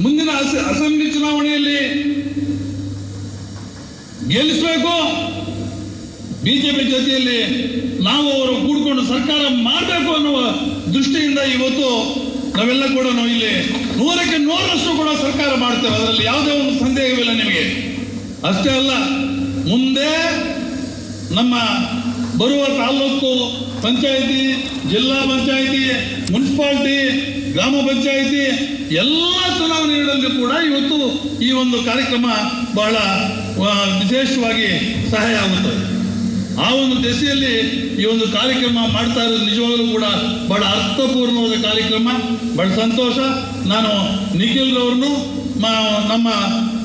ಮುಂದಿನ ಅಸ- ಅಸೆಂಬ್ಲಿ ಚುನಾವಣೆಯಲ್ಲಿ ಗೆಲ್ಲಿಸಬೇಕು. ಬಿಜೆಪಿ ಜೊತೆಯಲ್ಲಿ ನಾವು ಅವರು ಕೂಡಿಕೊಂಡು ಸರ್ಕಾರ ಮಾಡಬೇಕು ಅನ್ನುವ ದೃಷ್ಟಿಯಿಂದ ಇವತ್ತು ನಾವೆಲ್ಲ ಕೂಡ ನಾವು ಇಲ್ಲಿ ನೂರಕ್ಕೆ ನೂರಷ್ಟು ಕೂಡ ಸರ್ಕಾರ ಮಾಡ್ತೇವೆ. ಅದರಲ್ಲಿ ಯಾವುದೇ ಒಂದು ಸಂದೇಹವಿಲ್ಲ ನಿಮಗೆ. ಅಷ್ಟೇ ಅಲ್ಲ, ಮುಂದೆ ನಮ್ಮ ಬರುವ ತಾಲೂಕು ಪಂಚಾಯಿತಿ, ಜಿಲ್ಲಾ ಪಂಚಾಯಿತಿ, ಮುನ್ಸಿಪಾಲ್ಟಿ, ಗ್ರಾಮ ಪಂಚಾಯಿತಿ, ಎಲ್ಲ ಚುನಾವಣೆಗಳಲ್ಲಿ ಕೂಡ ಇವತ್ತು ಈ ಒಂದು ಕಾರ್ಯಕ್ರಮ ಬಹಳ ವಿಶೇಷವಾಗಿ ಸಹಾಯ ಆಗುತ್ತದೆ. ಆ ಒಂದು ದೆಸೆಯಲ್ಲಿ ಈ ಒಂದು ಕಾರ್ಯಕ್ರಮ ಮಾಡ್ತಾ ಇರೋದು ನಿಜವಾಗಲೂ ಕೂಡ ಬಹಳ ಅರ್ಥಪೂರ್ಣವಾದ ಕಾರ್ಯಕ್ರಮ, ಬಹಳ ಸಂತೋಷ. ನಾನು ನಿಖಿಲ್ ರವರನ್ನು ನಮ್ಮ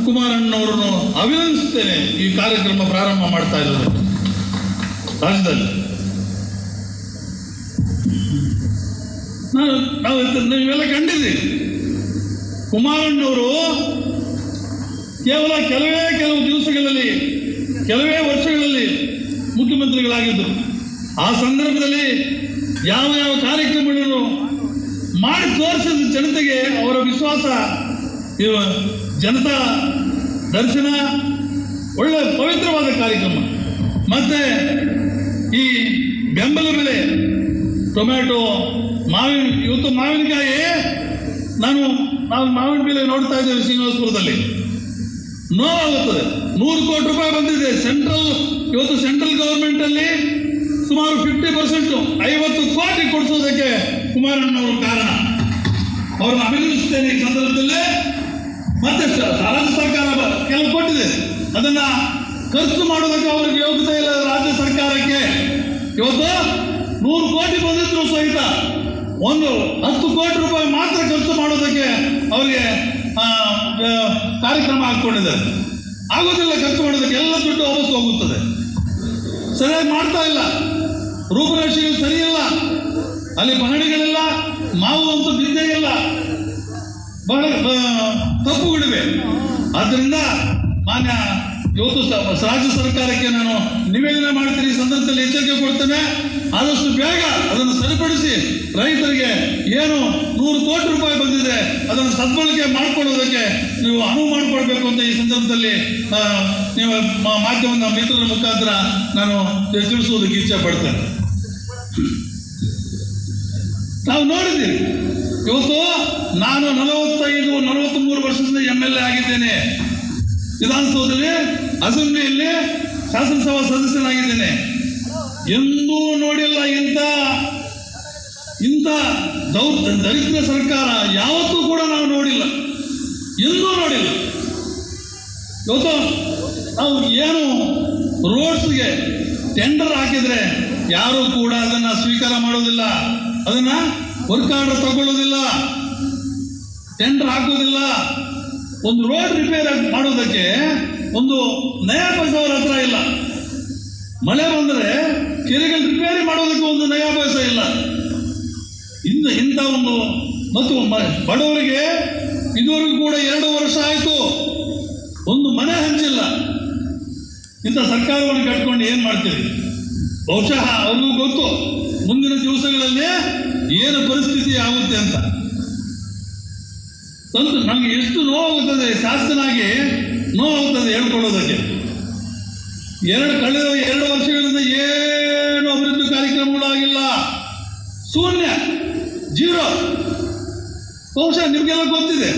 ಕುಮಾರಣ್ಣವ್ರನ್ನು ಅಭಿನಂದಿಸ್ತೇನೆ ಈ ಕಾರ್ಯಕ್ರಮ ಪ್ರಾರಂಭ ಮಾಡ್ತಾ ಇರೋದು ರಾಜ್ಯದಲ್ಲಿ. ನಾವು ನಾವು ನೀವೆಲ್ಲ ಕಂಡಿದ್ದೀವಿ ಕುಮಾರಣ್ಣವರು ಕೇವಲ ಕೆಲವೇ ಕೆಲವು ದಿವಸಗಳಲ್ಲಿ, ಕೆಲವೇ ವರ್ಷಗಳಲ್ಲಿ ಮುಖ್ಯಮಂತ್ರಿಗಳಾಗಿದ್ದರು. ಆ ಸಂದರ್ಭದಲ್ಲಿ ಯಾವ ಯಾವ ಕಾರ್ಯಕ್ರಮಗಳನ್ನು ಮಾಡಿ ತೋರಿಸಿದ ಜನತೆಗೆ ಅವರ ವಿಶ್ವಾಸ, ಇವ ಜನತಾ ದರ್ಶನ ಒಳ್ಳೆ ಪವಿತ್ರವಾದ ಕಾರ್ಯಕ್ರಮ. ಮತ್ತೆ ಈ ಬೆಂಬಲ ಬೆಲೆ ಟೊಮ್ಯಾಟೊ ಮಾವಿನ, ಇವತ್ತು ಮಾವಿನಕಾಯಿ ನಾನು, ನಾವು ಮಾವಿನ ಬೆಲೆ ನೋಡ್ತಾ ಇದ್ದೇವೆ ಶ್ರೀನಿವಾಸಪುರದಲ್ಲಿ. ನೋವಾಗುತ್ತದೆ. ನೂರು ಕೋಟಿ ರೂಪಾಯಿ ಬಂದಿದೆ. ಸೆಂಟ್ರಲ್ ಇವತ್ತು ಸೆಂಟ್ರಲ್ ಗೌರ್ಮೆಂಟಲ್ಲಿ ಸುಮಾರು ಫಿಫ್ಟಿ ಪರ್ಸೆಂಟ್ ಐವತ್ತು ಕೋಟಿ ಕೊಡಿಸೋದಕ್ಕೆ ಕುಮಾರಣ್ಣವರು ಕಾರಣ. ಅವ್ರನ್ನ ಅಭಿನಂದಿಸ್ತೇನೆ ಈ ಸಂದರ್ಭದಲ್ಲಿ. ಮತ್ತೆ ರಾಜ್ಯ ಸರ್ಕಾರ ಕೆಲವು ಕೊಟ್ಟಿದೆ. ಅದನ್ನ ಖರ್ಚು ಮಾಡೋದಕ್ಕೆ ಅವರಿಗೆ ಯೋಗ್ಯತೆ ಇಲ್ಲ ರಾಜ್ಯ ಸರ್ಕಾರಕ್ಕೆ. ಇವತ್ತು ನೂರು ಕೋಟಿ ಬಂದಿದ್ರು ಸಹಿತ. ಒಂದು ಹತ್ತು ಕೋಟಿ ರೂಪಾಯಿ ಮಾತ್ರ ಖರ್ಚು ಮಾಡೋದಕ್ಕೆ ಅವರಿಗೆ ಕಾರ್ಯಕ್ರಮ ಹಾಕೊಂಡಿದ್ದಾರೆ ಆಗೋದಿಲ್ಲ ಖರ್ಚು ಮಾಡೋದಕ್ಕೆ ಎಲ್ಲ ದುಡ್ಡು ವಾಪಸ್ ಹೋಗುತ್ತದೆ. ಸರಿಯಾಗಿ ಮಾಡ್ತಾ ಇಲ್ಲ. ರೂಪರೇಷೆಗಳು ಸರಿ ಇಲ್ಲ ಅಲ್ಲಿ ಪಹಣಿಗಳಿಲ್ಲ ಮಾವು ಅಂತೂ ಬಿದ್ದೇ ಇಲ್ಲ. ಬಹಳ ತಪ್ಪುಗಳಿವೆ. ಆದ್ದರಿಂದ ಮಾನ್ಯ ಇವತ್ತು ರಾಜ್ಯ ಸರ್ಕಾರಕ್ಕೆ ನಾನು ನಿವೇದನೆ ಮಾಡ್ತೀನಿ, ಈ ಸಂದರ್ಭದಲ್ಲಿ ಎಚ್ಚರಿಕೆ ಕೊಡ್ತೇನೆ. ಆದಷ್ಟು ಬೇಗ ಅದನ್ನು ಸರಿಪಡಿಸಿ ರೈತರಿಗೆ ಏನು ನೂರು ಕೋಟಿ ರೂಪಾಯಿ ಬಂದಿದೆ, ಅದನ್ನು ಸದ್ಬಳಕೆ ಮಾಡಿಕೊಳ್ಳೋದಕ್ಕೆ ನೀವು ಅನುವು ಮಾಡಿಕೊಡ್ಬೇಕು ಅಂತ ಈ ಸಂದರ್ಭದಲ್ಲಿ ನೀವು ಮಾಧ್ಯಮದ ಮಿತ್ರರ ಮುಖಾಂತರ ನಾನು ತಿಳಿಸುವುದಕ್ಕೆ ಇಚ್ಛೆ ಪಡ್ತೇನೆ. ನಾವು ನೋಡಿದ್ದೀವಿ ಇವತ್ತು ನಾನು ನಲವತ್ತೈದು ನಲವತ್ತ್ ಮೂರು ವರ್ಷದಿಂದ ಎಂ ಎಲ್ ಎ ಆಗಿದ್ದೇನೆ. ವಿಧಾನಸೌಧದಲ್ಲಿ ಅಸೆಂಬ್ಲಿಯಲ್ಲಿ ಶಾಸನಸಭಾ ಸದಸ್ಯನಾಗಿದ್ದೇನೆ ಎಂದೂ ನೋಡಿಲ್ಲ ಇಂಥ ಇಂಥ ದೌ ದರಿದ್ರ ಸರ್ಕಾರ ಯಾವತ್ತೂ ಕೂಡ ನಾವು ನೋಡಿಲ್ಲ. ಎಂದೂ ನೋಡಿಲ್ಲ. ಇವತ್ತು ನಾವು ಏನು ರೋಡ್ಸ್ಗೆ ಟೆಂಡರ್ ಹಾಕಿದ್ರೆ ಯಾರು ಕೂಡ ಅದನ್ನು ಸ್ವೀಕಾರ ಮಾಡೋದಿಲ್ಲ. ಅದನ್ನು ವರ್ಕ್ ಆರ್ಡರ್ ತಗೊಳ್ಳೋದಿಲ್ಲ. ಟೆಂಡರ್ ಹಾಕೋದಿಲ್ಲ. ಒಂದು ರೋಡ್ ರಿಪೇರ್ ಮಾಡೋದಕ್ಕೆ ಒಂದು ನಯ ಹತ್ರ ಇಲ್ಲ. ಮಳೆ ಬಂದರೆ ಕೆರೆಗಳು ರಿಪೇರಿ ಮಾಡೋದಕ್ಕೆ ಒಂದು ನಯ ಇಲ್ಲ. ಇನ್ನು ಇಂಥ ಒಂದು ಮತ್ತು ಬಡವರಿಗೆ ಇದುವರೆಗೂ ಕೂಡ ಎರಡು ವರ್ಷ ಆಯಿತು. ಒಂದು ಮನೆ ಹಂಚಿಲ್ಲ. ಇಂಥ ಸರ್ಕಾರವನ್ನು ಕಟ್ಕೊಂಡು ಏನು ಮಾಡ್ತೀರಿ? ಬಹುಶಃ ಅವ್ರಿಗೂ ಗೊತ್ತು. ಮುಂದಿನ ದಿವಸಗಳಲ್ಲಿ ಏನು ಪರಿಸ್ಥಿತಿ ಆಗುತ್ತೆ ಅಂತ. ತಂದು ನಮಗೆ ಎಷ್ಟು ನೋವಾಗುತ್ತದೆ, ಶಾಸ್ತ್ರನಾಗಿ ನೋವಾಗುತ್ತದೆ ಹೇಳ್ಕೊಳ್ಳೋದಕ್ಕೆ. ಎರಡು ಕಳೆದ ಎರಡು ವರ್ಷಗಳಿಂದ ಏನು ಅಭಿವೃದ್ಧಿ ಕಾರ್ಯಕ್ರಮಗಳು ಆಗಿಲ್ಲ ಶೂನ್ಯ, ಜೀರೋ. ಬಹುಶಃ ನಿಮಗೆಲ್ಲ ಗೊತ್ತಿದೆ.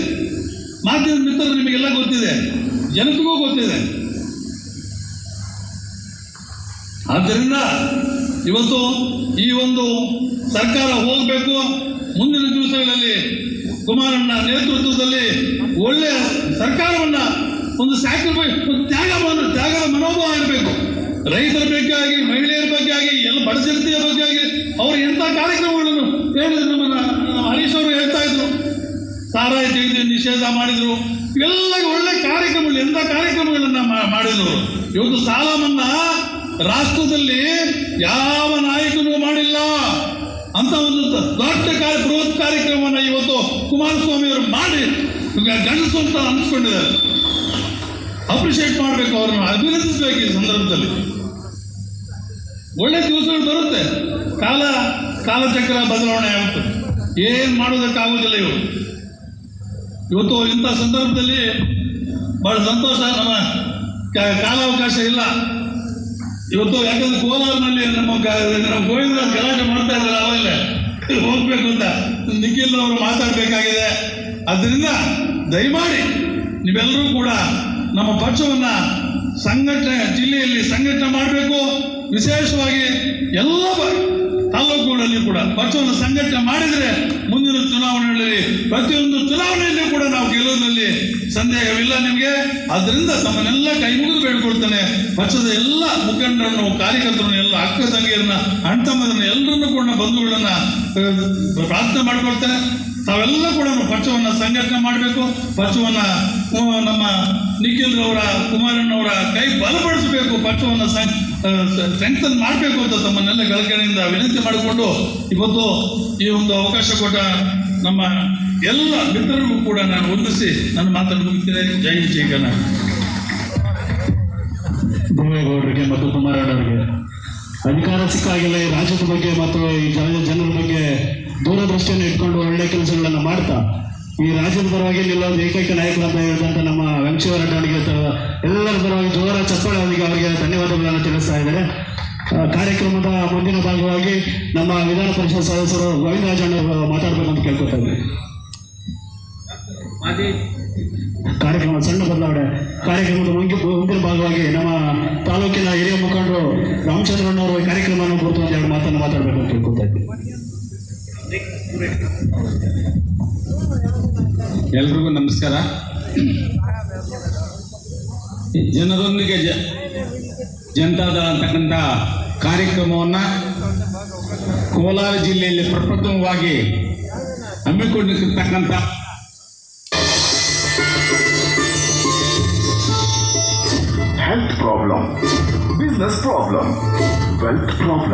ಮಾಧ್ಯಮ ಮಿತ್ರರು ನಿಮಗೆಲ್ಲ ಗೊತ್ತಿದೆ. ಜನಕ್ಕೂ ಗೊತ್ತಿದೆ. ಆದ್ದರಿಂದ ಇವತ್ತು ಈ ಒಂದು ಸರ್ಕಾರ ಹೋಗಬೇಕು ಮುಂದಿನ ದಿವಸಗಳಲ್ಲಿ ಕುಮಾರಣ್ಣ ನೇತೃತ್ವದಲ್ಲಿ ಒಳ್ಳೆಯ ಸರ್ಕಾರವನ್ನ ಒಂದು ಸ್ಯಾಕ್ರಿಫೈಸ್ ಒಂದು ತ್ಯಾಗ ತ್ಯಾಗ ತ್ಯಾಗದ ಮನೋಭಾವ ಇರಬೇಕು. ರೈತರ ಬಗ್ಗೆ ಆಗಿ, ಮಹಿಳೆಯರ ಬಗ್ಗೆ ಆಗಿ, ಎಲ್ಲ ಬಡ ಬಗ್ಗೆ ಆಗಿ, ಅವರು ಎಂಥ ಕಾರ್ಯಕ್ರಮಗಳನ್ನು ಹೇಳಿದ್ರು ನಮ್ಮ ನ- ಹರೀಶ್ ಅವರು ಹೇಳ್ತಾ ಇದ್ರು. ಸಾರಾಯಿ ತೆಗೆದು ನಿಷೇಧ ಮಾಡಿದ್ರು. ಎಲ್ಲ ಒಳ್ಳೆ ಕಾರ್ಯಕ್ರಮಗಳು ಎಂಥ ಕಾರ್ಯಕ್ರಮಗಳನ್ನು ಮಾಡಿದ್ರು. ಇವತ್ತು ಸಾಲ ಮನ್ನಾ ರಾಷ್ಟ್ರದಲ್ಲಿ ಯಾವ ನಾಯಕನೂ ಮಾಡಿಲ್ಲ. ಅಂತ ಒಂದು ದೊಡ್ಡ ಕಾರ್ಯ, ಬೃಹತ್ ಕಾರ್ಯಕ್ರಮವನ್ನು ಇವತ್ತು ಕುಮಾರಸ್ವಾಮಿ ಅವರು ಮಾಡಿ ಗ- ಗಂಡಸು ಅಂತ ಅನ್ಸ್ಕೊಂಡಿದ್ದಾರೆ ಅಪ್ರಿಷಿಯೇಟ್ ಮಾಡಬೇಕು ಅವ್ರನ್ನ, ಅಭಿನಂದಿಸಬೇಕು ಈ ಸಂದರ್ಭದಲ್ಲಿ. ಒಳ್ಳೆ ದಿವಸಗಳು ಬರುತ್ತೆ. ಕಾಲ, ಕಾಲಚಕ್ರ ಬದಲಾವಣೆ ಆಗುತ್ತೆ. ಏನು ಮಾಡೋದಕ್ಕಾಗೋದಿಲ್ಲ ಇವರು. ಇವತ್ತು ಇಂಥ ಸಂದರ್ಭದಲ್ಲಿ ಬಹಳ ಸಂತೋಷ, ನಮ್ಮ ಕಾಲಾವಕಾಶ ಇಲ್ಲ. ಇವತ್ತು ಯಾಕಂದ್ರೆ ಕೋಲಾರನಲ್ಲಿ ನಮ್ಮ ನಮ್ಮ ಗಲಾಟೆ ಮಾಡ್ತಾ ಇದ್ದಾರೆ ಅವಾಗಲೇ. ಹೋಗ್ಬೇಕು ಅಂತ. ನಿಖಿಲ್ ಅವರು ಮಾತಾಡಬೇಕಾಗಿದೆ. ಅದರಿಂದ ದಯಮಾಡಿ ನೀವೆಲ್ಲರೂ ಕೂಡ ನಮ್ಮ ಪಕ್ಷವನ್ನ ಸಂಘಟನೆ, ಜಿಲ್ಲೆಯಲ್ಲಿ ಸಂಘಟನೆ ಮಾಡಬೇಕು. ವಿಶೇಷವಾಗಿ ಎಲ್ಲ ತಾಲೂಕುಗಳಲ್ಲಿ ಕೂಡ ಪಕ್ಷವನ್ನು ಸಂಘಟನೆ ಮಾಡಿದರೆ ಮುಂದಿನ ಚುನಾವಣೆಗಳಲ್ಲಿ ಪ್ರತಿಯೊಂದು ಚುನಾವಣೆಯಲ್ಲೂ ಕೂಡ ನಾವು ಗೆಲ್ಲುವುದರಲ್ಲಿ ಸಂದೇಹವಿಲ್ಲ ನಿಮಗೆ. ಅದರಿಂದ ತಮ್ಮನ್ನೆಲ್ಲ ಕೈ ಮುಗಿದು ಬೇಡ್ಕೊಳ್ತಾನೆ. ಪಕ್ಷದ ಎಲ್ಲ ಮುಖಂಡರನ್ನು, ಕಾರ್ಯಕರ್ತರನ್ನು, ಎಲ್ಲ ಅಕ್ಕ ತಂಗಿಯರನ್ನ ಅಣ್ತಮ್ಮರನ್ನ ಎಲ್ಲರನ್ನು ಕೂಡ ಬಂಧುಗಳನ್ನ ಪ್ರಾರ್ಥನೆ ಮಾಡಿಕೊಳ್ತಾನೆ. ತಾವೆಲ್ಲ ಕೂಡ ಪಕ್ಷವನ್ನು ಸಂಘಟನೆ ಮಾಡಬೇಕು. ಪಕ್ಷವನ್ನ ನಮ್ಮ ನಿಖಿಲ್ ಅವರ ಕುಮಾರಣ್ಣವರ ಕೈ ಬಲಪಡಿಸಬೇಕು, ಪಕ್ಷವನ್ನು ಸ್ಟ್ರೆಂಥನ್ ಮಾಡಬೇಕು ಅಂತ ತಮ್ಮನ್ನೆಲ್ಲ ಗಳಕಣೆಯಿಂದ ವಿನಂತಿ ಮಾಡಿಕೊಂಡು ಇವತ್ತು ಈ ಒಂದು ಅವಕಾಶ ಕೊಟ್ಟ ನಮ್ಮ ಎಲ್ಲ ಮಿತ್ರರಿಗೂ ಕೂಡ ನಾನು ವಂದಿಸಿ ನನ್ನ ಮಾತನ್ನು ಮುಗಿಸ್ತೇನೆ ಜೈ ಜೈ ಕರ್ನಾಟಕ ದೇವೇಗೌಡರಿಗೆ ಮತ್ತು ಕುಮಾರಣ್ಣವರಿಗೆ ಅಧಿಕಾರ ಸಿಕ್ಕಾಗಲೇ ರಾಜ್ಯದ ಬಗ್ಗೆ ಮತ್ತು ಈ ಜನ, ಜನರ ಬಗ್ಗೆ ದೂರದೃಷ್ಟಿಯನ್ನು ಇಟ್ಕೊಂಡು ಒಳ್ಳೆ ಕೆಲಸಗಳನ್ನು ಮಾಡ್ತಾ. ಈ ರಾಜ್ಯದ ಪರವಾಗಿ ನಿಲ್ಲೋದು ಏಕೈಕ ನಾಯಕರು ಅಂತ ಹೇಳಿದಂತ ನಮ್ಮ ತ- ಎಲ್ಲರ ಪರವಾಗಿ ಜೋರ ಚಪ್ಪಾಳೆ ಅವರಿಗೆ ಅವರಿಗೆ ಧನ್ಯವಾದಗಳನ್ನು ತಿಳಿಸ್ತಾ ಇದ್ದಾರೆ ಕಾರ್ಯಕ್ರಮದ ಮುಂದಿನ ಭಾಗವಾಗಿ ನಮ್ಮ ವಿಧಾನ ಪರಿಷತ್ ಸದಸ್ಯರು ಅವರು ಮಾತಾಡಬೇಕು ಅಂತ ಕೇಳ್ಕೊತಾ ಇದ್ದಾರೆ ಕಾರ್ಯಕ್ರಮ ಸಣ್ಣ ಬದಲಾವಣೆ. ಕಾರ್ಯಕ್ರಮದ ಮುಂದೆ ಮುಂದಿನ ಭಾಗವಾಗಿ ನಮ್ಮ ತಾಲೂಕಿನ ಹಿರಿಯ ಮುಖಂಡರು ರಾಮಚಂದ್ರಣ್ಣ ಅವರು ಕಾರ್ಯಕ್ರಮವನ್ನು ಕುರಿತು ಒಂದು ಎರಡು ಮಾತನ್ನು ಮಾತಾಡಬೇಕು ಅಂತ ಇದ್ವಿ. ಎಲ್ರಿಗೂ ನಮಸ್ಕಾರ ಜನರೊಂದಿಗೆ ಜನತಾದಳ ಅಂತಕ್ಕಂಥ ಕಾರ್ಯಕ್ರಮವನ್ನು ಕೋಲಾರ ಜಿಲ್ಲೆಯಲ್ಲಿ ಪ್ರಪ್ರಥಮವಾಗಿ ಹಮ್ಮಿಕೊಂಡಿರ್ತಕ್ಕಂಥ health problem business problem wealth problem.